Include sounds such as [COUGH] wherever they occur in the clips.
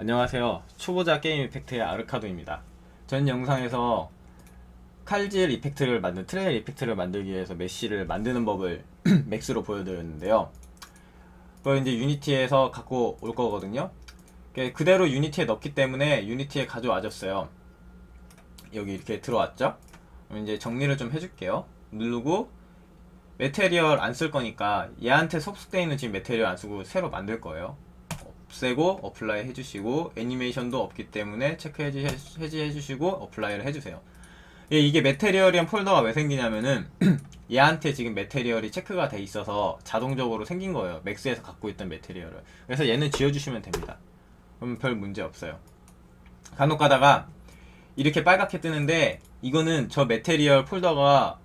안녕하세요. 초보자 게임 이펙트의 아르카도입니다. 전 영상에서 칼질 이펙트를 만든 트레일 이펙트를 만들기 위해서 메쉬를 만드는 법을 [CLEARS THROAT] 맥스로 보여드렸는데요. 그걸 이제 유니티에서 갖고 올 거거든요. 그대로 유니티에 넣기 때문에 유니티에 가져와줬어요. 여기 이렇게 들어왔죠? 이제 정리를 좀 해줄게요. 누르고 메테리얼 안 쓸 거니까 얘한테 속속되어 있는 지금 메테리얼 안 쓰고 새로 만들 거예요. 없애고 어플라이 해주시고 애니메이션도 없기 때문에 체크 해지, 해지해주시고 어플라이를 해주세요. 예, 이게 메테리얼이란 폴더가 왜 생기냐면은 [CLEARS THROAT] 얘한테 지금 메테리얼이 체크가 돼 있어서 자동적으로 생긴 거예요. 맥스에서 갖고 있던 메테리얼을. 그래서 얘는 지워주시면 됩니다. 그럼 별 문제 없어요. 간혹 가다가 이렇게 빨갛게 뜨는데 이거는 저 메테리얼 폴더가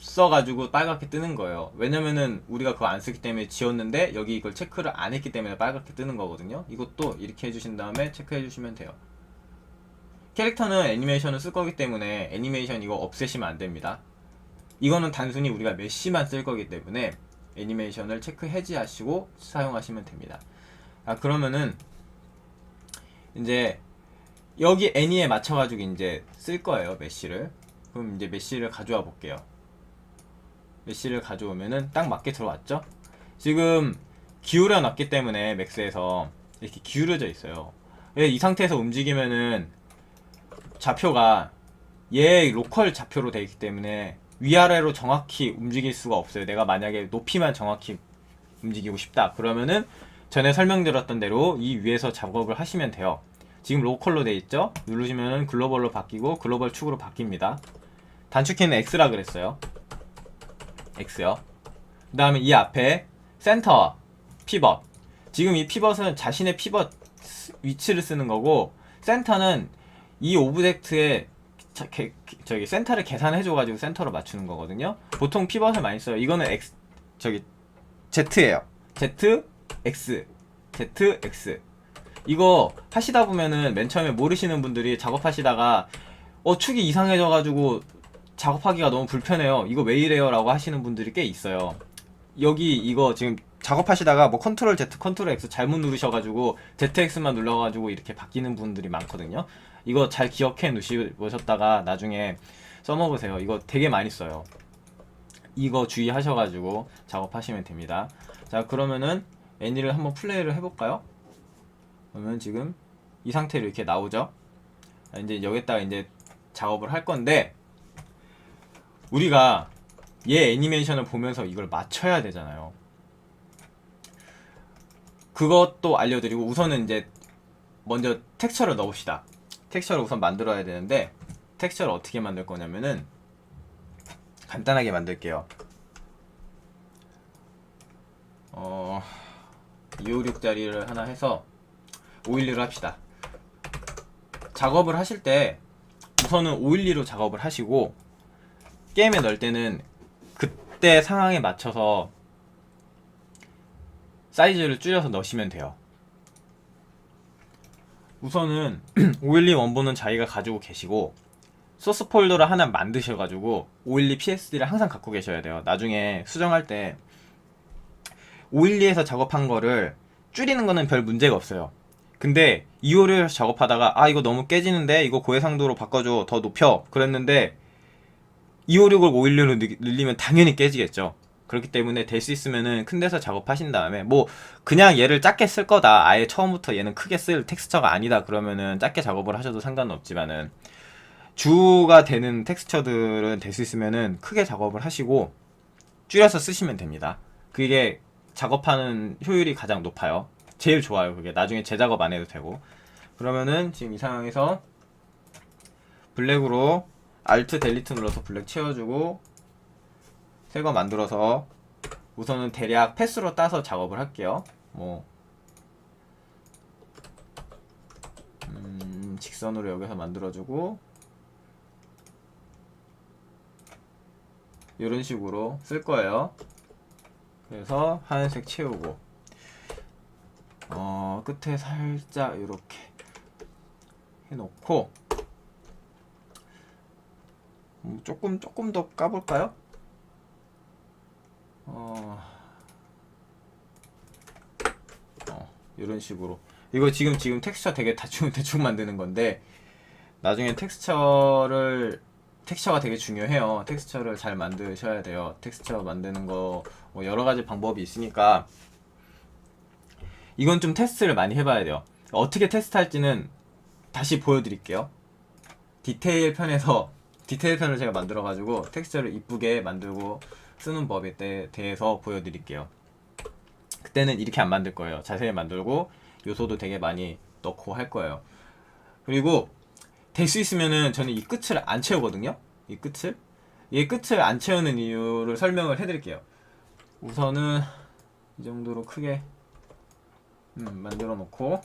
없어가지고 빨갛게 뜨는 거예요. 왜냐면은 우리가 그거 안 쓰기 때문에 지웠는데 여기 이걸 체크를 안 했기 때문에 빨갛게 뜨는 거거든요. 이것도 이렇게 해주신 다음에 체크해 주시면 돼요. 캐릭터는 애니메이션을 쓸 거기 때문에 애니메이션 이거 없애시면 안 됩니다. 이거는 단순히 우리가 메쉬만 쓸 거기 때문에 애니메이션을 체크 해지하시고 사용하시면 됩니다. 아 그러면은 이제 여기 애니에 맞춰가지고 이제 쓸 거예요 메쉬를. 그럼 이제 메쉬를 가져와 볼게요. 메쉬를 가져오면은 딱 맞게 들어왔죠? 지금 기울여 놨기 때문에 맥스에서 이렇게 기울여져 있어요. 예, 이 상태에서 움직이면은 좌표가 얘 로컬 좌표로 되어 있기 때문에 위아래로 정확히 움직일 수가 없어요. 내가 만약에 높이만 정확히 움직이고 싶다. 그러면은 전에 설명드렸던 대로 이 위에서 작업을 하시면 돼요. 지금 로컬로 돼 있죠? 누르시면은 글로벌로 바뀌고 글로벌 축으로 바뀝니다. 단축키는 X라 그랬어요. X요. 그 다음에 이 앞에 센터, 피벗. 지금 이 피벗은 자신의 피벗 스- 위치를 쓰는 거고 센터는 이 오브젝트의 저기 센터를 계산해줘가지고 센터로 맞추는 거거든요. 보통 피벗을 많이 써요. 이거는 X 저기 Z예요. Z, X, Z, X. 이거 하시다 보면은 맨 처음에 모르시는 분들이 작업하시다가 어 축이 이상해져가지고 작업하기가 너무 불편해요. 이거 왜 이래요? 라고 하시는 분들이 꽤 있어요. 여기 이거 지금 작업하시다가 뭐 컨트롤 Z, 컨트롤 X 잘못 누르셔가지고 ZX만 눌러가지고 이렇게 바뀌는 분들이 많거든요. 이거 잘 기억해 놓으셨다가 나중에 써먹으세요. 이거 되게 많이 써요. 이거 주의하셔가지고 작업하시면 됩니다. 자 그러면은 애니를 한번 플레이를 해볼까요? 그러면 지금 이 상태로 이렇게 나오죠. 아, 이제 여기다가 이제 작업을 할 건데 우리가 얘 애니메이션을 보면서 이걸 맞춰야 되잖아요. 그것도 알려드리고 우선은 이제 먼저 텍스처를 넣읍시다. 텍스처를 우선 만들어야 되는데 텍스처를 어떻게 만들 거냐면은 간단하게 만들게요. 어 256짜리를 하나 해서 512로 합시다. 작업을 하실 때 우선은 512로 작업을 하시고 게임에 넣을 때는 그때 상황에 맞춰서 사이즈를 줄여서 넣으시면 돼요. 우선은 [CLEARS THROAT] 512 원본은 자기가 가지고 계시고 소스 폴더를 하나 만드셔가지고 512 PSD를 항상 갖고 계셔야 돼요. 나중에 수정할 때 512에서 작업한 거를 줄이는 거는 별 문제가 없어요. 근데 256에서 작업하다가 아 이거 너무 깨지는데 이거 고해상도로 바꿔줘 더 높여 그랬는데 256을 512로 늘리면 당연히 깨지겠죠. 그렇기 때문에 될 수 있으면은 큰 데서 작업하신 다음에 뭐 그냥 얘를 작게 쓸 거다 아예 처음부터 얘는 크게 쓸 텍스처가 아니다 그러면은 작게 작업을 하셔도 상관은 없지만은 주가 되는 텍스처들은 될 수 있으면은 크게 작업을 하시고 줄여서 쓰시면 됩니다. 그게 작업하는 효율이 가장 높아요. 제일 좋아요. 그게 나중에 재작업 안 해도 되고 그러면은 지금 이 상황에서 블랙으로 알트 델리트 눌러서 블랙 채워주고 새 거 만들어서 우선은 대략 패스로 따서 작업을 할게요. 뭐 음, 직선으로 여기서 만들어주고 이런 식으로 쓸 거예요. 그래서 하얀색 채우고 어 끝에 살짝 이렇게 해놓고 음, 조금 조금 더 까볼까요? 어, 어 이런 식으로 이거 지금 지금 텍스처 되게 대충 [LAUGHS] 대충 만드는 건데 나중에 텍스처를 텍스처가 되게 중요해요. 텍스처를 잘 만드셔야 돼요. 텍스처 만드는 거 뭐 여러 가지 방법이 있으니까 이건 좀 테스트를 많이 해봐야 돼요. 어떻게 테스트할지는 다시 보여드릴게요. 디테일 편에서 디테일 편을 제가 만들어 가지고 텍스처를 이쁘게 만들고 쓰는 법에 대- 대해서 보여드릴게요. 그때는 이렇게 안 만들 거예요. 자세히 만들고 요소도 되게 많이 넣고 할 거예요. 그리고 될 수 있으면은 저는 이 끝을 안 채우거든요. 이 끝을 이 끝을 안 채우는 이유를 설명을 해드릴게요. 우선은 이 정도로 크게 음, 만들어 놓고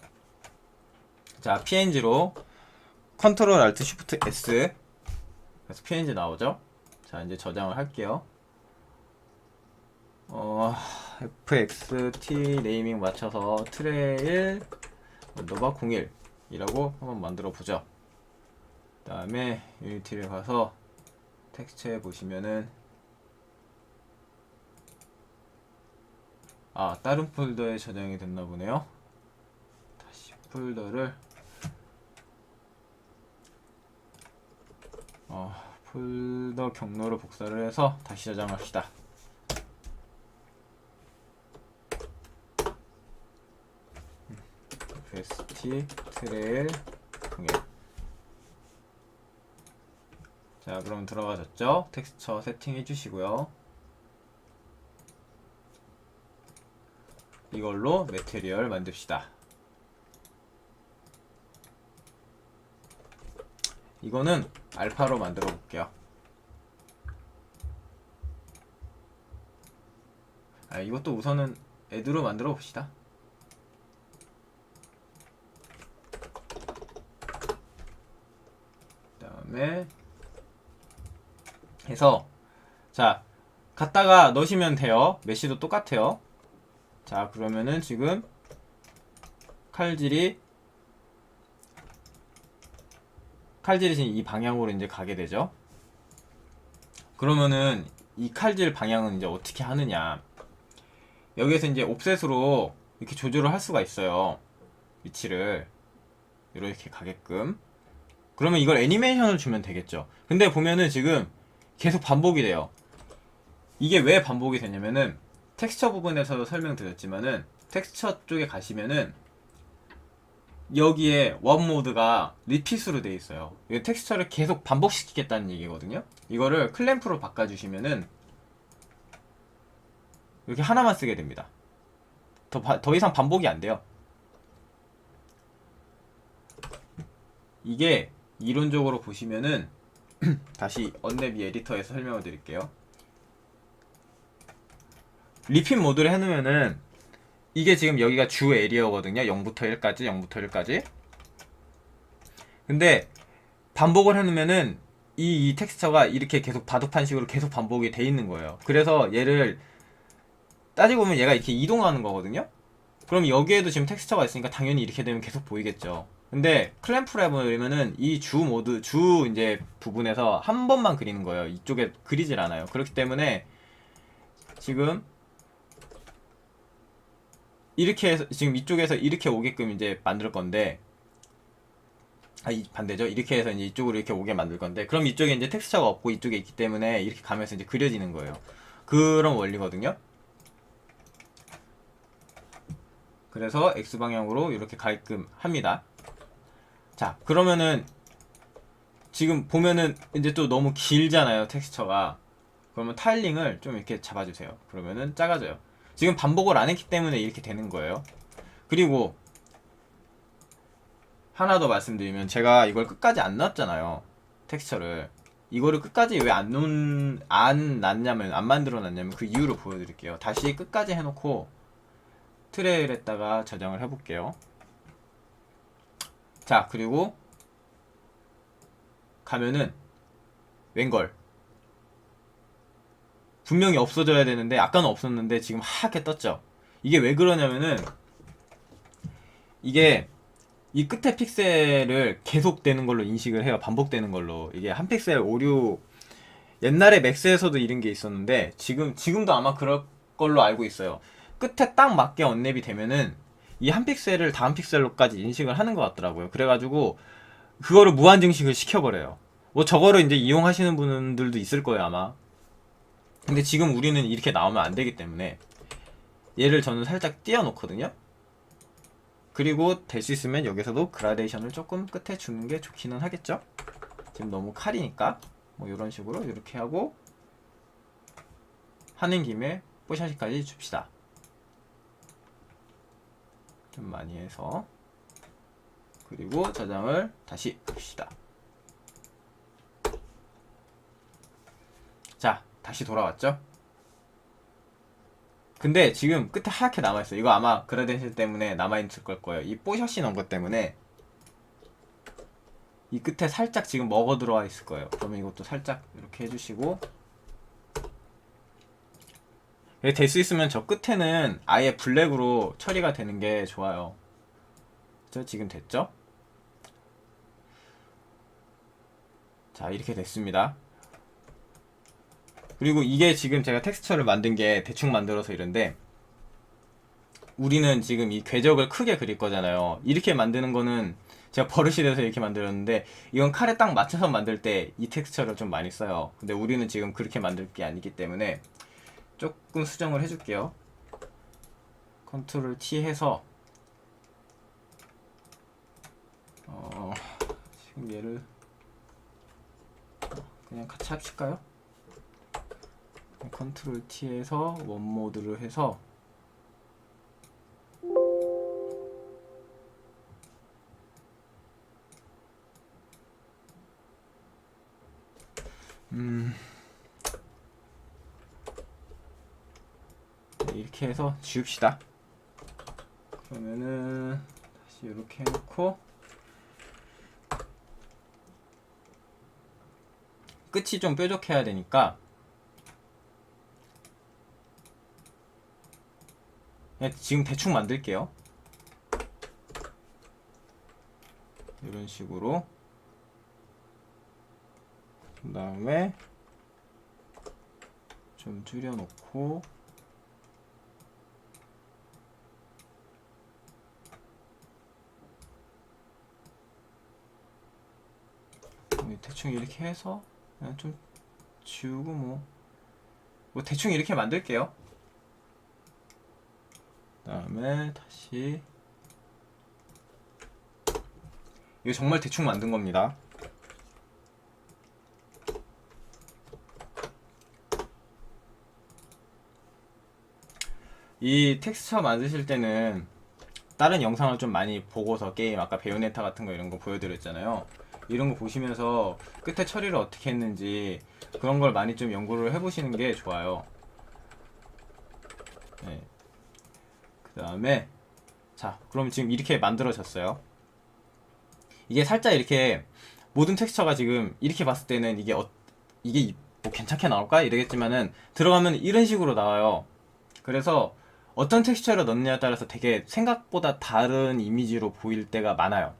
자 PNG로 컨트롤 알트 쉬프트 S 그래서 PNG 나오죠. 자 이제 저장을 할게요. 어 FXT 네이밍 맞춰서 트레일 원더바 01 이라고 한번 만들어 보죠. 그 다음에 유니티를 가서 텍스처에 보시면은 아 다른 폴더에 저장이 됐나 보네요. 다시 폴더를 어, 폴더 경로로 복사를 해서 다시 저장합시다. FST 트레일 통일 자 그럼 들어가졌죠? 텍스처 세팅해 주시고요. 이걸로 매테리얼 만듭시다. 이거는 알파로 만들어 볼게요. 아, 이것도 우선은 애드로 만들어 봅시다. 그다음에 해서 자 갖다가 넣으시면 돼요. 메시도 똑같아요. 자 그러면은 지금 칼질이 칼질이 이 방향으로 이제 가게 되죠. 그러면은 이 칼질 방향은 이제 어떻게 하느냐. 여기에서 이제 옵셋으로 이렇게 조절을 할 수가 있어요. 위치를 이렇게 가게끔. 그러면 이걸 애니메이션을 주면 되겠죠. 근데 보면은 지금 계속 반복이 돼요. 이게 왜 반복이 되냐면은 텍스처 부분에서도 설명드렸지만은 텍스처 쪽에 가시면은 여기에 원 모드가 리핏으로 돼 있어요. 이 텍스처를 계속 반복시키겠다는 얘기거든요. 이거를 클램프로 바꿔주시면은 이렇게 하나만 쓰게 됩니다. 더, 바- 더 이상 반복이 안 돼요. 이게 이론적으로 보시면은 [CLEARS THROAT] 다시 언랩이 에디터에서 설명을 드릴게요. 리핏 모드를 해놓으면은 이게 지금 여기가 주 에리어거든요. 0부터 1까지, 0부터 1까지. 근데 반복을 해놓으면은 이, 이 텍스처가 이렇게 계속 바둑판식으로 계속 반복이 돼 있는 거예요. 그래서 얘를 따지고 보면 얘가 이렇게 이동하는 거거든요. 그럼 여기에도 지금 텍스처가 있으니까 당연히 이렇게 되면 계속 보이겠죠. 근데 클램프를 해버리면은 이 주 모드, 주 이제 부분에서 한 번만 그리는 거예요. 이쪽에 그리질 않아요. 그렇기 때문에 지금 이렇게 해서 지금 이쪽에서 이렇게 오게끔 이제 만들 건데 아, 이 반대죠. 이렇게 해서 이제 이쪽으로 이렇게 오게 만들 건데 그럼 이쪽에 이제 텍스처가 없고 이쪽에 있기 때문에 이렇게 가면서 이제 그려지는 거예요. 그런 원리거든요. 그래서 X 방향으로 이렇게 가게끔 합니다. 자, 그러면은 지금 보면은 이제 또 너무 길잖아요, 텍스처가. 그러면 타일링을 좀 이렇게 잡아주세요. 그러면은 작아져요. 지금 반복을 안 했기 때문에 이렇게 되는 거예요. 그리고 하나 더 말씀드리면 제가 이걸 끝까지 안 놨잖아요. 텍스처를. 이거를 끝까지 왜 안 놓은 안 놨냐면 안 만들어 놨냐면 그 이유를 보여드릴게요. 다시 끝까지 해놓고 트레일에다가 저장을 해볼게요. 자 그리고 가면은 웬걸 분명히 없어져야 되는데 아까는 없었는데 지금 하얗게 떴죠. 이게 왜 그러냐면은 이게 이 끝에 픽셀을 계속되는 걸로 인식을 해요. 반복되는 걸로. 이게 한 픽셀 오류 옛날에 맥스에서도 이런 게 있었는데 지금 지금도 아마 그럴 걸로 알고 있어요. 끝에 딱 맞게 언랩이 되면은 이 한 픽셀을 다음 픽셀로까지 인식을 하는 것 같더라고요. 그래가지고 그거를 무한 증식을 시켜버려요. 뭐 저거를 이제 이용하시는 분들도 있을 거예요 아마. 근데 지금 우리는 이렇게 나오면 안 되기 때문에 얘를 저는 살짝 띄워놓거든요. 그리고 될 수 있으면 여기서도 그라데이션을 조금 끝에 주는 게 좋기는 하겠죠. 지금 너무 칼이니까 뭐 이런 식으로 이렇게 하고 하는 김에 뽀샤시까지 줍시다. 좀 많이 해서 그리고 저장을 다시 봅시다. 자, 다시 돌아왔죠? 근데 지금 끝에 하얗게 남아있어요. 이거 아마 그라덴실 때문에 남아있을 걸 거예요. 이 뽀샷이 넣은 것 때문에 이 끝에 살짝 지금 먹어 들어와 있을 거예요. 그러면 이것도 살짝 이렇게 해주시고 될 수 있으면 저 끝에는 아예 블랙으로 처리가 되는 게 좋아요. 저 지금 됐죠? 자 이렇게 됐습니다. 그리고 이게 지금 제가 텍스처를 만든 게 대충 만들어서 이런데 우리는 지금 이 궤적을 크게 그릴 거잖아요. 이렇게 만드는 거는 제가 버릇이 돼서 이렇게 만들었는데 이건 칼에 딱 맞춰서 만들 때 이 텍스처를 좀 많이 써요. 근데 우리는 지금 그렇게 만들 게 아니기 때문에 조금 수정을 해줄게요. 컨트롤 T 해서 어, 지금 얘를 그냥 같이 합칠까요? 컨트롤 T에서 원 모드를 해서 음 네, 이렇게 해서 지웁시다. 그러면은 다시 이렇게 해놓고 끝이 좀 뾰족해야 되니까 그냥 지금 대충 만들게요. 이런 식으로 그 다음에 좀 줄여놓고 대충 이렇게 해서 좀 지우고 뭐, 뭐 대충 이렇게 만들게요. 그다음에 다시 이거 정말 대충 만든 겁니다. 이 텍스처 만드실 때는 다른 영상을 좀 많이 보고서 게임 아까 베요네타 같은 거 이런 거 보여드렸잖아요. 이런 거 보시면서 끝에 처리를 어떻게 했는지 그런 걸 많이 좀 연구를 해보시는 게 좋아요. 네. 그 다음에 자 그럼 지금 이렇게 만들어졌어요. 이게 살짝 이렇게 모든 텍스처가 지금 이렇게 봤을 때는 이게 어, 이게 뭐 괜찮게 나올까 이러겠지만은 들어가면 이런 식으로 나와요. 그래서 어떤 텍스처를 넣느냐에 따라서 되게 생각보다 다른 이미지로 보일 때가 많아요.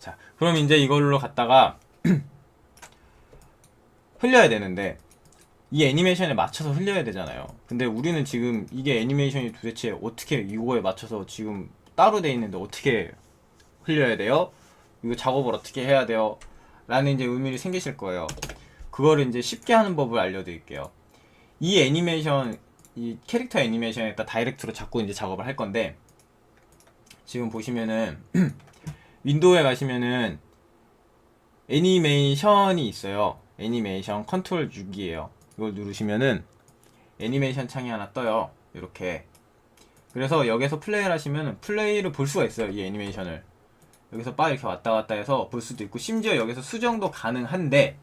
자, 그럼 이제 이걸로 갖다가 [CLEARS THROAT] 흘려야 되는데 이 애니메이션에 맞춰서 흘려야 되잖아요. 근데 우리는 지금 이게 애니메이션이 도대체 어떻게 이거에 맞춰서 지금 따로 돼 있는데 어떻게 흘려야 돼요? 이거 작업을 어떻게 해야 돼요? 라는 이제 의문이 생기실 거예요. 그거를 이제 쉽게 하는 법을 알려드릴게요. 이 애니메이션, 이 캐릭터 애니메이션에다 다이렉트로 자꾸 이제 작업을 할 건데, 지금 보시면은, [CLEARS THROAT] 윈도우에 가시면은, 애니메이션이 있어요. 애니메이션 컨트롤 6이에요. 이걸 누르시면은, 애니메이션 창이 하나 떠요. 이렇게. 그래서 여기서 플레이를 하시면 플레이를 볼 수가 있어요. 이 애니메이션을. 여기서 빠 이렇게 왔다 갔다 해서 볼 수도 있고 심지어 여기서 수정도 가능한데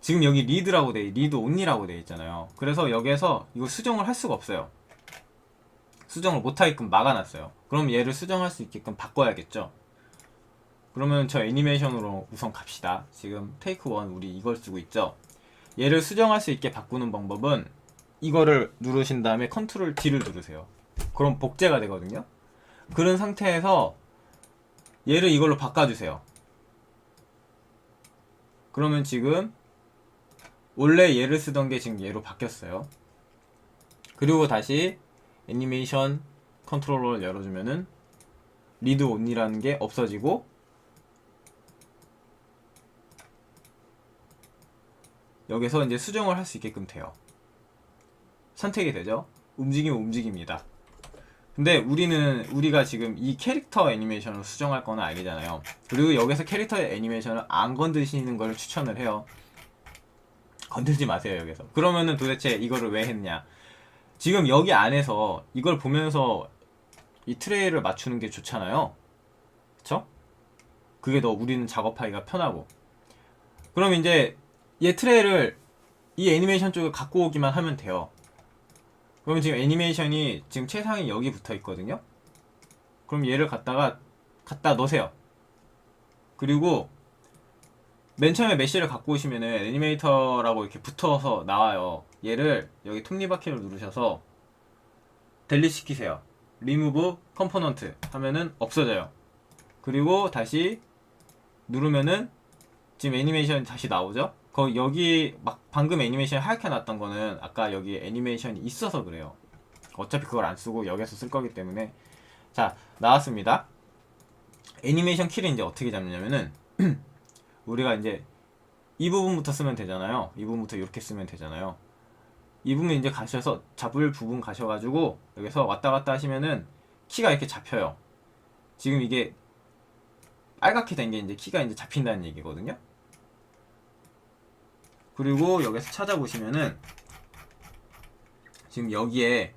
지금 여기 리드라고 돼 리드 온리라고 돼 있잖아요 그래서 여기에서 이거 수정을 할 수가 없어요 수정을 못하게끔 막아놨어요 그럼 얘를 수정할 수 있게끔 바꿔야겠죠 그러면 저 애니메이션으로 우선 갑시다 지금 테이크 원 우리 이걸 쓰고 있죠 얘를 수정할 수 있게 바꾸는 방법은 이거를 누르신 다음에 컨트롤 D를 누르세요 그럼 복제가 되거든요 그런 상태에서 얘를 이걸로 바꿔주세요. 그러면 지금 원래 얘를 쓰던 게 지금 얘로 바뀌었어요. 그리고 다시 애니메이션 컨트롤러를 열어주면은 리드 온이라는 게 없어지고 여기서 이제 수정을 할 수 있게끔 돼요. 선택이 되죠. 움직이면 움직입니다. 근데 우리는 우리가 지금 이 캐릭터 애니메이션을 수정할 거는 아니잖아요. 그리고 여기서 캐릭터 애니메이션을 안 건드시는 걸 추천을 해요. 건들지 마세요 여기서. 그러면은 도대체 이거를 왜 했냐? 지금 여기 안에서 이걸 보면서 이 트레이를 맞추는 게 좋잖아요. 그쵸? 그게 더 우리는 작업하기가 편하고. 그럼 이제 얘 트레이를 이 애니메이션 쪽에 갖고 오기만 하면 돼요. 그럼 지금 애니메이션이 지금 최상위 여기 붙어 있거든요. 그럼 얘를 갖다가 갖다 놓으세요. 그리고 맨 처음에 메시를 갖고 오시면은 애니메이터라고 이렇게 붙어서 나와요. 얘를 여기 톱니바퀴를 누르셔서 델리 시키세요. 리무브 컴포넌트 하면은 없어져요. 그리고 다시 누르면은 지금 애니메이션 다시 나오죠? 거 여기 막 방금 애니메이션 하얗게 났던 거는 아까 여기 애니메이션이 있어서 그래요. 어차피 그걸 안 쓰고 여기서 쓸 거기 때문에 자 나왔습니다. 애니메이션 키를 이제 어떻게 잡냐면은 [CLEARS THROAT] 우리가 이제 이 부분부터 쓰면 되잖아요. 이 부분부터 이렇게 쓰면 되잖아요. 이 부분 이제 가셔서 잡을 부분 가셔가지고 여기서 왔다 갔다 하시면은 키가 이렇게 잡혀요. 지금 이게 빨갛게 된 게 이제 키가 이제 잡힌다는 얘기거든요. 그리고 여기서 찾아보시면은 지금 여기에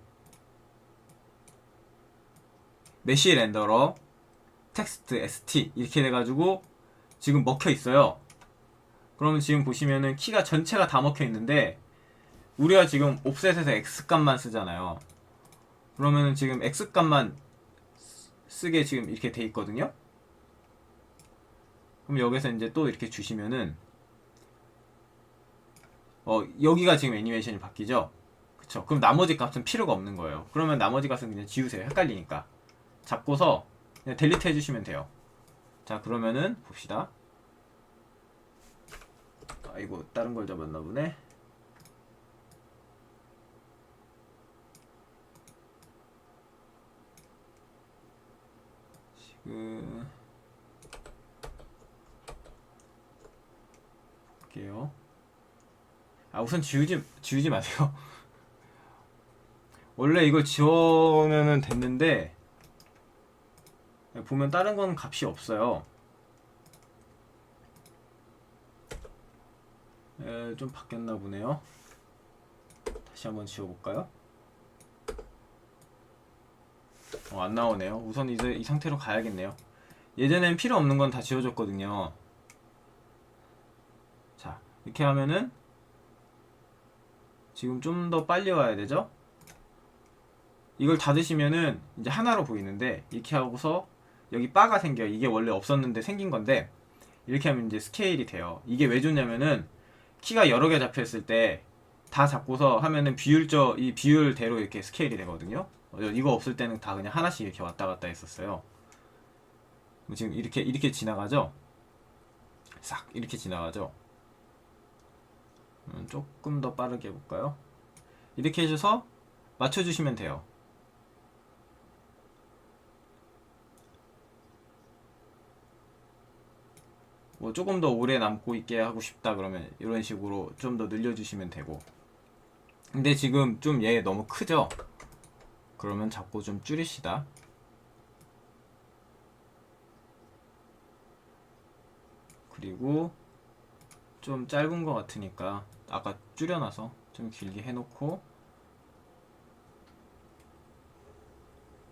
메시 렌더러 텍스트 ST 이렇게 돼가지고 지금 먹혀 있어요. 그러면 지금 보시면은 키가 전체가 다 먹혀 있는데 우리가 지금 옵셋에서 X 값만 쓰잖아요. 그러면은 지금 X 값만 쓰게 지금 이렇게 돼 있거든요. 그럼 여기서 이제 또 이렇게 주시면은 어 여기가 지금 애니메이션이 바뀌죠. 그쵸? 그럼 나머지 값은 필요가 없는 거예요. 그러면 나머지 값은 그냥 지우세요. 헷갈리니까. 잡고서 그냥 델리트 해주시면 돼요. 자 그러면은 봅시다. 아이고 다른 걸 잡았나 보네. 지금 볼게요. 아 우선 지우지 지우지 마세요. [LAUGHS] 원래 이걸 지워면은 됐는데 보면 다른 건 값이 없어요. 에, 좀 바뀌었나 보네요. 다시 한번 지워볼까요? 어, 안 나오네요. 우선 이제 이 상태로 가야겠네요. 예전엔 필요 없는 건 다 지워졌거든요. 자, 이렇게 하면은 지금 좀 더 빨리 와야 되죠? 이걸 닫으시면은 이제 하나로 보이는데 이렇게 하고서 여기 바가 생겨요. 이게 원래 없었는데 생긴 건데 이렇게 하면 이제 스케일이 돼요. 이게 왜 좋냐면은 키가 여러 개 잡혀 있을 때 다 잡고서 하면은 비율적 이 비율대로 이렇게 스케일이 되거든요. 어, 이거 없을 때는 다 그냥 하나씩 이렇게 왔다 갔다 했었어요. 지금 이렇게 이렇게 지나가죠. 싹 이렇게 지나가죠. 음, 조금 더 빠르게 해볼까요? 이렇게 해줘서 맞춰주시면 돼요. 뭐 조금 더 오래 남고 있게 하고 싶다 그러면 이런 식으로 좀 더 늘려주시면 되고 근데 지금 좀 얘 너무 크죠? 그러면 자꾸 좀 줄이시다 그리고 좀 짧은 것 같으니까 아까 줄여놔서 좀 길게 해놓고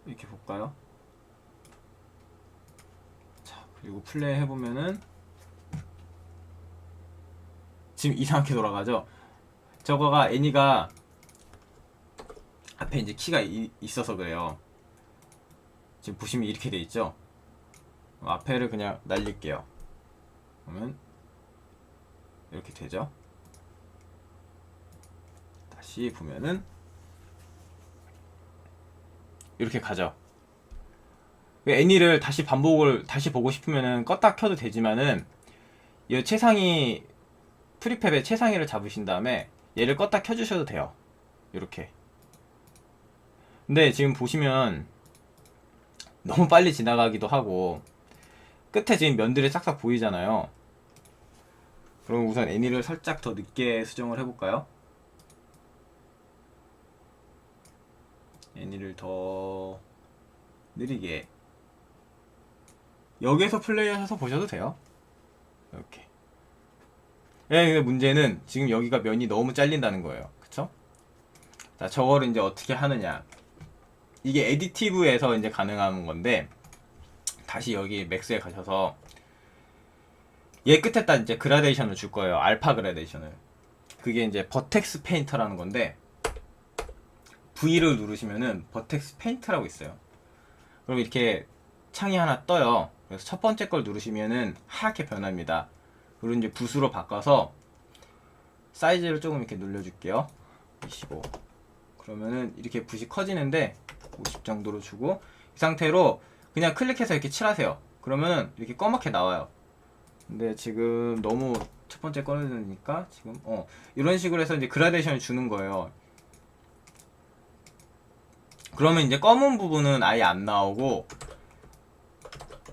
이렇게 볼까요? 자 그리고 플레이 해보면은 지금 이상하게 돌아가죠. 저거가 애니가 앞에 이제 키가 이- 있어서 그래요. 지금 보시면 이렇게 돼 있죠. 앞에를 그냥 날릴게요. 그러면 이렇게 되죠. 다시 보면은 이렇게 가죠. 애니를 다시 반복을 다시 보고 싶으면은 껐다 켜도 되지만은 이 최상위 프리팹의 최상위를 잡으신 다음에 얘를 껐다 켜주셔도 돼요. 이렇게. 근데 지금 보시면 너무 빨리 지나가기도 하고 끝에 지금 면들이 싹싹 보이잖아요. 그럼 우선 애니를 살짝 더 늦게 수정을 해볼까요? 애니를 더 느리게 여기에서 플레이하셔서 보셔도 돼요. 이렇게. 예, 근데 문제는 지금 여기가 면이 너무 잘린다는 거예요. 그쵸? 자, 저거를 이제 어떻게 하느냐. 이게 에디티브에서 이제 가능한 건데, 다시 여기 맥스에 가셔서, 얘 끝에다 이제 그라데이션을 줄 거예요. 알파 그라데이션을. 그게 이제 버텍스 페인터라는 건데, V를 누르시면은 버텍스 페인트라고 있어요. 그럼 이렇게 창이 하나 떠요. 그래서 첫 번째 걸 누르시면은 하얗게 변합니다. 그리고 이제 붓으로 바꿔서 사이즈를 조금 이렇게 눌러줄게요. 25. 그러면은 이렇게 붓이 커지는데 50 정도로 주고 이 상태로 그냥 클릭해서 이렇게 칠하세요. 그러면은 이렇게 검맣게 나와요. 근데 지금 너무 첫 번째 꺼내니까 지금 어 이런 식으로 해서 이제 그라데이션을 주는 거예요. 그러면 이제 검은 부분은 아예 안 나오고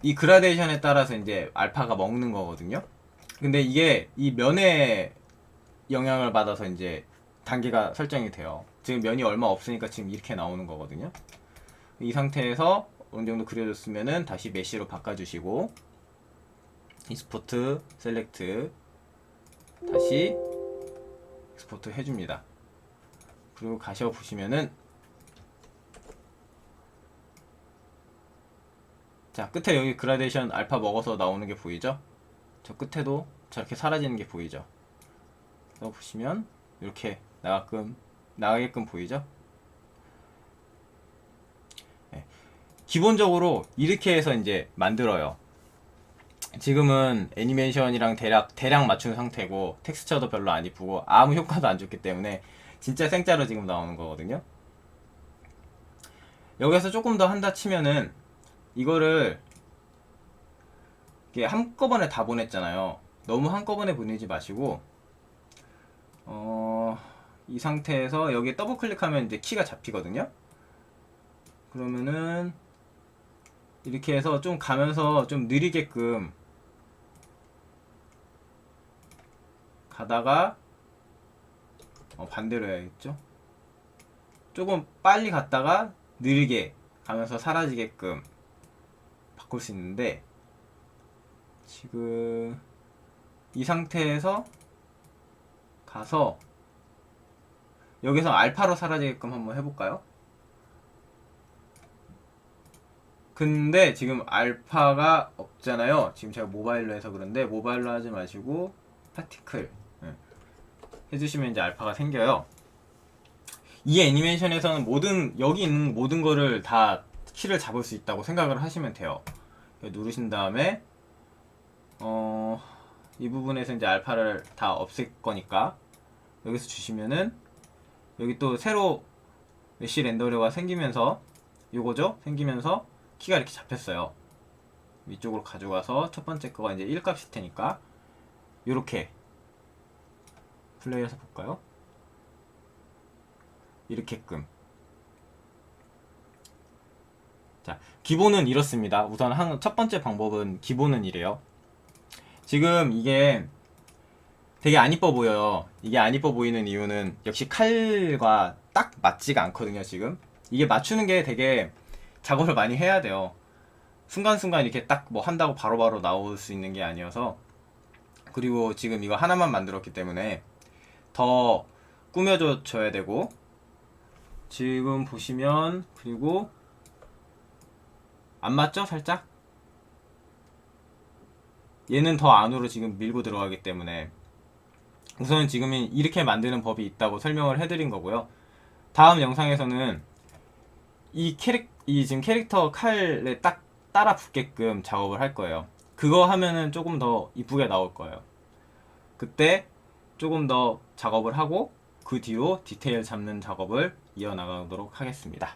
이 그라데이션에 따라서 이제 알파가 먹는 거거든요. 근데 이게 이 면에 영향을 받아서 이제 단계가 설정이 돼요. 지금 면이 얼마 없으니까 지금 이렇게 나오는 거거든요. 이 상태에서 어느 정도 그려졌으면은 다시 메쉬로 바꿔주시고 익스포트 셀렉트 다시 익스포트 해줍니다. 그리고 가셔 보시면은 자 끝에 여기 그라데이션 알파 먹어서 나오는 게 보이죠? 저 끝에도 저렇게 사라지는 게 보이죠? 그래서 보시면 이렇게 나가끔 나가게끔 보이죠? 네. 기본적으로 이렇게 해서 이제 만들어요. 지금은 애니메이션이랑 대략 대략 맞춘 상태고 텍스처도 별로 안 이쁘고 아무 효과도 안 좋기 때문에 진짜 생짜로 지금 나오는 거거든요. 여기서 조금 더 한다 치면은 이거를 이게 한꺼번에 다 보냈잖아요. 너무 한꺼번에 보내지 마시고 어, 이 상태에서 여기 더블 클릭하면 이제 키가 잡히거든요. 그러면은 이렇게 해서 좀 가면서 좀 느리게끔 가다가 어, 반대로 해야겠죠. 조금 빨리 갔다가 느리게 가면서 사라지게끔 바꿀 수 있는데 지금 이 상태에서 가서 여기서 알파로 사라지게끔 한번 해볼까요? 근데 지금 알파가 없잖아요. 지금 제가 모바일로 해서 그런데 모바일로 하지 마시고 파티클 예. 해주시면 이제 알파가 생겨요. 이 애니메이션에서는 모든 여기 있는 모든 거를 다 키를 잡을 수 있다고 생각을 하시면 돼요. 누르신 다음에 어, 이 부분에서 이제 알파를 다 없앨 거니까 여기서 주시면은 여기 또 새로 메시 렌더링가 생기면서 요거죠? 생기면서 키가 이렇게 잡혔어요. 위쪽으로 가져가서 첫 번째 거가 이제 1 값일 테니까 요렇게 플레이해서 볼까요? 이렇게끔 자, 기본은 이렇습니다. 우선 한, 첫 번째 방법은 기본은 이래요. 지금 이게 되게 안 이뻐 보여요. 이게 안 이뻐 보이는 이유는 역시 칼과 딱 맞지가 않거든요, 지금. 이게 맞추는 게 되게 작업을 많이 해야 돼요. 순간순간 이렇게 딱 뭐 한다고 바로바로 나올 수 있는 게 아니어서. 그리고 지금 이거 하나만 만들었기 때문에 더 꾸며줘 줘야 되고. 지금 보시면, 그리고 안 맞죠? 살짝? 얘는 더 안으로 지금 밀고 들어가기 때문에 우선 지금 이렇게 만드는 법이 있다고 설명을 해드린 거고요. 다음 영상에서는 이 캐릭 이 지금 캐릭터 칼에 딱 따라 붙게끔 작업을 할 거예요. 그거 하면은 조금 더 이쁘게 나올 거예요. 그때 조금 더 작업을 하고 그 뒤로 디테일 잡는 작업을 이어나가도록 하겠습니다.